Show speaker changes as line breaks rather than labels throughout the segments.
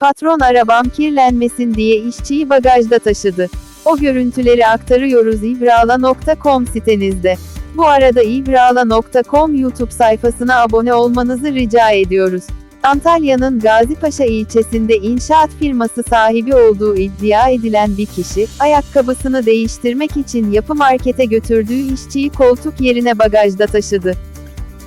Patron arabam kirlenmesin diye işçiyi bagajda taşıdı. O görüntüleri aktarıyoruz ibrala.com sitenizde. Bu arada ibrala.com YouTube sayfasına abone olmanızı rica ediyoruz. Antalya'nın Gazipaşa ilçesinde inşaat firması sahibi olduğu iddia edilen bir kişi, ayakkabısını değiştirmek için yapı markete götürdüğü işçiyi koltuk yerine bagajda taşıdı.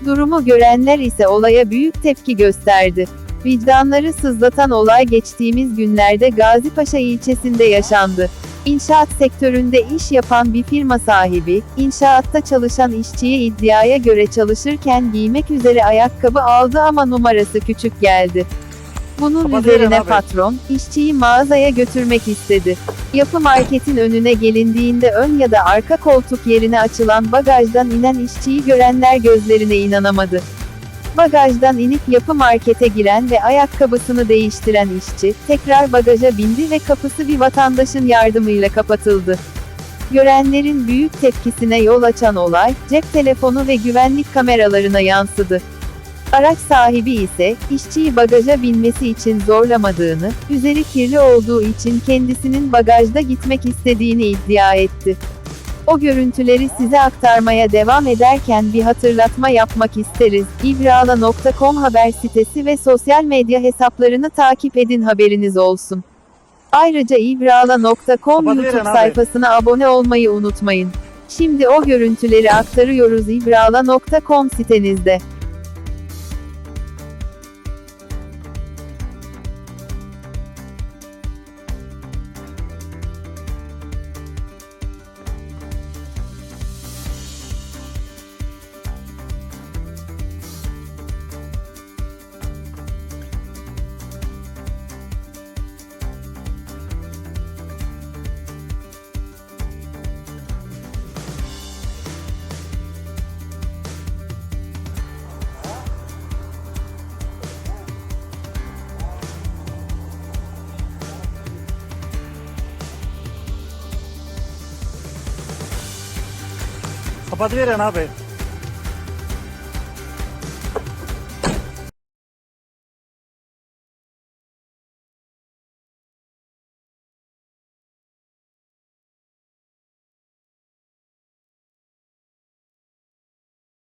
Durumu görenler ise olaya büyük tepki gösterdi. Vicdanları sızlatan olay geçtiğimiz günlerde Gazipaşa ilçesinde yaşandı. İnşaat sektöründe iş yapan bir firma sahibi, inşaatta çalışan işçiye iddiaya göre çalışırken giymek üzere ayakkabı aldı ama numarası küçük geldi. Bunun
Kapatıverin
üzerine patron, işçiyi mağazaya götürmek istedi. Yapı marketin önüne gelindiğinde ön ya da arka koltuk yerine açılan bagajdan inen işçiyi görenler gözlerine inanamadı. Bagajdan inip yapı markete giren ve ayakkabısını değiştiren işçi, tekrar bagaja bindi ve kapısı bir vatandaşın yardımıyla kapatıldı. Görenlerin büyük tepkisine yol açan olay, cep telefonu ve güvenlik kameralarına yansıdı. Araç sahibi ise, işçiyi bagaja binmesi için zorlamadığını, üzeri kirli olduğu için kendisinin bagajda gitmek istediğini iddia etti. O görüntüleri size aktarmaya devam ederken bir hatırlatma yapmak isteriz. İbrala.com haber sitesi ve sosyal medya hesaplarını takip edin haberiniz olsun. Ayrıca İbrala.com YouTube sayfasına abone olmayı unutmayın. Şimdi o görüntüleri aktarıyoruz İbrala.com sitenizde.
അപ്പോൾ അത് പേരാണ് ആ പേര്